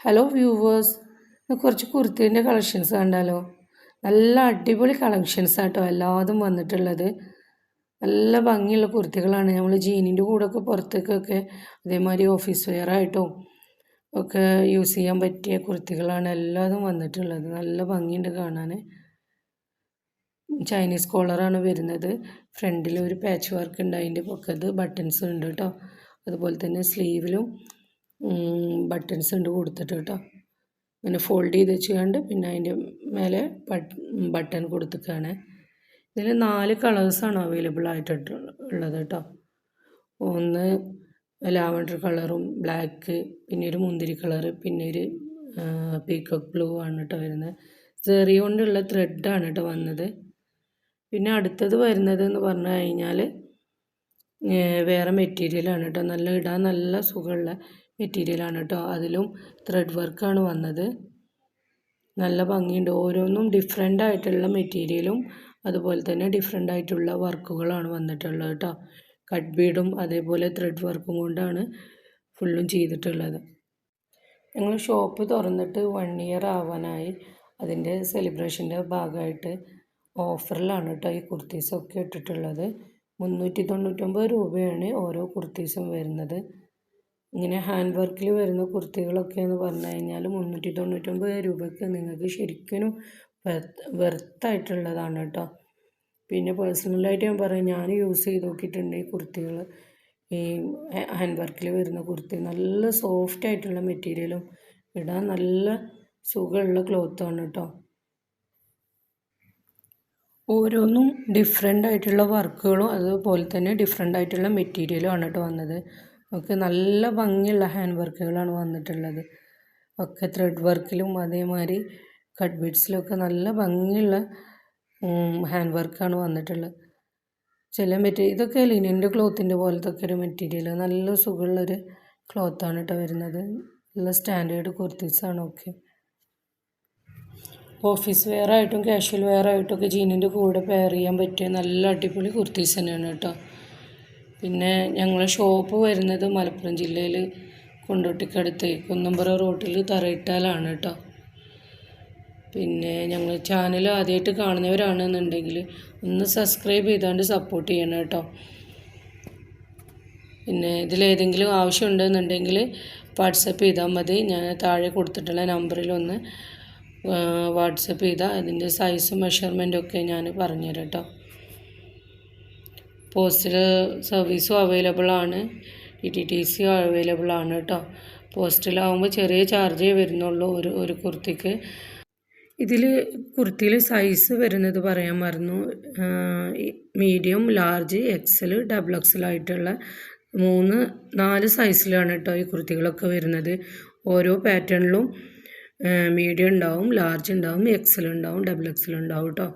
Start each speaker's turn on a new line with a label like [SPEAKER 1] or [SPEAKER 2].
[SPEAKER 1] Hello viewers കുറച്ച് കുർത്തീന്റെ collections കണ്ടാലോ? നല്ല അടിപൊളി കളക്ഷൻസ് ആട്ടോ എല്ലാതും വന്നിട്ടുള്ളത്. നല്ല ഭംഗിയുള്ള കുർത്തികളാണ്. നമ്മൾ ജീനിന്റെ കൂടെയൊക്കെ പുറത്തേക്കൊക്കെ അതേമാതിരി ഓഫീസ് വെയർ ആയിട്ടും ഒക്കെ യൂസ് ചെയ്യാൻ പറ്റിയ കുർത്തികളാണ് എല്ലാതും വന്നിട്ടുള്ളത്. നല്ല ഭംഗിയുണ്ട് കാണാൻ. ചൈനീസ് കോളറാണ് വരുന്നത്. ഫ്രണ്ടിൽ ഒരു പാച്ച് വർക്ക് ഉണ്ട്. അതിന്റെ പൊക്കത്ത് ബട്ടൺസ് ഉണ്ട് കേട്ടോ. അതുപോലെ തന്നെ സ്ലീവിലും ബട്ടൺസ് ഉണ്ട് കൊടുത്തിട്ട് കേട്ടോ. ഇങ്ങനെ ഫോൾഡ് ചെയ്ത് വെച്ചുകൊണ്ട് പിന്നെ അതിന്റെ മേലെ ബട്ടൺ കൊടുത്തിക്കാണ്. ഇതിൽ നാല് കളേഴ്സാണ് അവൈലബിൾ ആയിട്ട് ഉള്ളത് കേട്ടോ. ഒന്ന് ലാവണ്ടർ കളറും ബ്ലാക്ക് പിന്നെ ഒരു മുന്തിരി കളറ് പിന്നെ ഒരു പീക്കോക്ക് ബ്ലൂ ആണ് കേട്ടോ വരുന്നത്. സെറി കൊണ്ടുള്ള ത്രെഡാണ് കേട്ടോ വന്നത്. പിന്നെ അടുത്തത് വരുന്നത് എന്ന് പറഞ്ഞു കഴിഞ്ഞാൽ വേറെ മെറ്റീരിയലാണ് കേട്ടോ നല്ല ഇടാൻ നല്ല സുഖമുള്ള മെറ്റീരിയലാണ് കേട്ടോ അതിലും ത്രെഡ് വർക്കാണ് വന്നത്. നല്ല ഭംഗിയുണ്ട്. ഓരോന്നും ഡിഫറെന്റ് ആയിട്ടുള്ള മെറ്റീരിയലും അതുപോലെ തന്നെ ഡിഫറെന്റ് ആയിട്ടുള്ള വർക്കുകളാണ് വന്നിട്ടുള്ളത് കേട്ടോ കട്ട് ബീഡും അതേപോലെ ത്രെഡ് വർക്കും കൊണ്ടാണ് ഫുള്ളും ചെയ്തിട്ടുള്ളത്. ഞങ്ങൾ ഷോപ്പ് തുറന്നിട്ട് വൺ ഇയർ ആവാനായി. അതിന്റെ സെലിബ്രേഷന്റെ ഭാഗമായിട്ട് ഓഫറിലാണ് കേട്ടോ ഈ കുർത്തീസൊക്കെ ഇട്ടിട്ടുള്ളത്. മുന്നൂറ്റി തൊണ്ണൂറ്റൊമ്പത് രൂപയാണ് ഓരോ കുർത്തീസും വരുന്നത്. ഇങ്ങനെ ഹാൻഡ് വർക്കിൽ വരുന്ന കുർത്തികളൊക്കെ എന്ന് പറഞ്ഞു കഴിഞ്ഞാൽ മുന്നൂറ്റി തൊണ്ണൂറ്റൊമ്പത് രൂപയ്ക്ക് നിങ്ങൾക്ക് ശരിക്കും വെർത്തായിട്ടുള്ളതാണ് കേട്ടോ. പിന്നെ പേഴ്സണലായിട്ട് ഞാൻ പറയാം ഞാൻ യൂസ് ചെയ്ത് നോക്കിയിട്ടുണ്ട് ഈ കുർത്തികൾ ഈ ഹാൻഡ് വർക്കിൽ വരുന്ന കുർത്തി നല്ല സോഫ്റ്റ് ആയിട്ടുള്ള മെറ്റീരിയലും ഇടാൻ നല്ല സുഖമുള്ള ക്ലോത്താണ് കേട്ടോ. ഓരോന്നും ഡിഫറെന്റ് ആയിട്ടുള്ള വർക്കുകളും അതുപോലെ തന്നെ ഡിഫറെന്റ് ആയിട്ടുള്ള മെറ്റീരിയലും ആണ് കേട്ടോ വന്നത്. ഒക്കെ നല്ല ഭംഗിയുള്ള ഹാൻഡ് വർക്കുകളാണ് വന്നിട്ടുള്ളത്. ഒക്കെ ത്രെഡ് വർക്കിലും അതേമാതിരി കട്ട് ബീഡ്സിലൊക്കെ നല്ല ഭംഗിയുള്ള ഹാൻഡ് വർക്കാണ് വന്നിട്ടുള്ളത്. ചില മെറ്റീരിയൽ ഇതൊക്കെ ലിനിന്റെ ക്ലോത്തിന്റെ പോലത്തെ ഒക്കെ ഒരു മെറ്റീരിയൽ നല്ല സുഖമുള്ളൊരു ക്ലോത്താണ് കേട്ടോ വരുന്നത്. നല്ല സ്റ്റാൻഡേർഡ് കുർത്തീസാണ് ഓക്കെ ഓഫീസ് വെയർ ആയിട്ടും കാഷ്വൽ വെയർ ആയിട്ടും ഒക്കെ ജീനിന്റെ കൂടെ പെയർ ചെയ്യാൻ പറ്റിയ നല്ല അടിപൊളി കുർത്തീസ് തന്നെയാണ് കേട്ടോ. പിന്നെ ഞങ്ങളെ ഷോപ്പ് വരുന്നത് മലപ്പുറം ജില്ലയിൽ കൊണ്ടോട്ടിക്കടുത്ത് കുന്നമ്പുറ റോട്ടിൽ തറയിട്ടാലാണ് കേട്ടോ. പിന്നെ ഞങ്ങൾ ചാനൽ ആദ്യമായിട്ട് കാണുന്നവരാണെന്നുണ്ടെങ്കിൽ ഒന്ന് സബ്സ്ക്രൈബ് ചെയ്താണ്ട് സപ്പോർട്ട് ചെയ്യണം കേട്ടോ. പിന്നെ ഇതിലേതെങ്കിലും ആവശ്യമുണ്ടെന്നുണ്ടെങ്കിൽ വാട്സപ്പ് ചെയ്താൽ മതി. ഞാൻ താഴെ കൊടുത്തിട്ടുള്ള നമ്പറിൽ ഒന്ന് വാട്സപ്പ് ചെയ്താൽ അതിന്റെ സൈസും മെഷർമെന്റും ഒക്കെ ഞാൻ പറഞ്ഞുതരാം കേട്ടോ. പോസ്റ്റൽ സർവീസും അവൈലബിൾ ആണ്. D T T C available ആണ് കേട്ടോ. പോസ്റ്റലാവുമ്പോൾ ചെറിയ ചാർജേ വരുന്നുള്ളൂ ഒരു ഒരു കുർത്തിക്ക്. ഇതിൽ കുർത്തിയിൽ സൈസ് വരുന്നത് പറയാൻ മറന്നു. Medium large XL double XL ആയിട്ടുള്ള മൂന്ന് നാല് സൈസിലാണ് കേട്ടോ ഈ കുർത്തികളൊക്കെ വരുന്നത്. ഓരോ പാറ്റേണിലും മീഡിയം ഉണ്ടാവും ലാർജ് ഉണ്ടാവും എക്സൽ ഉണ്ടാവും ഡബിൾ എക്സൽ ഉണ്ടാവും കേട്ടോ